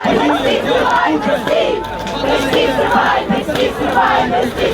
А чому саме сьогодні він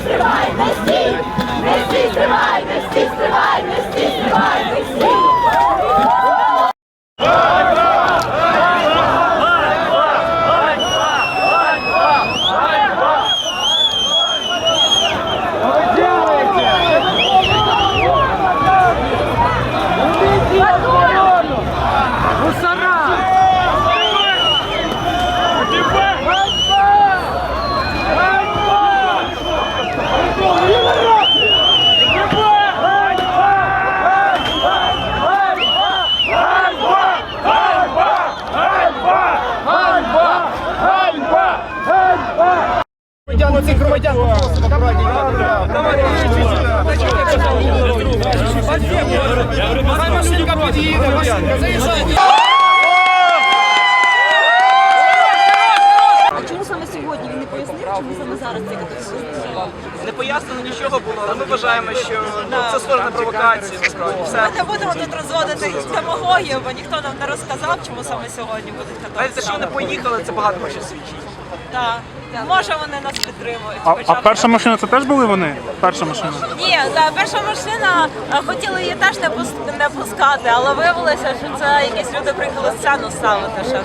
не пояснив, чому саме зараз цей катастрофа? Не пояснено нічого було, але ми вважаємо, що ну, це схоже на провокацію, насправді. Все. Ми не будемо тут розводити демагогію, бо ніхто нам не розказав, чому саме сьогодні будуть Навіть те, що вони поїхали, це багато що свідчить. Так. Може вони нас підтримують. А, хоча а б- перша машина це теж були вони? Перша машина? Ні, да, перша машина а, хотіли її теж не, пус- не пускати, але виявилося, що це якісь люди приїхали сцену ставити ще.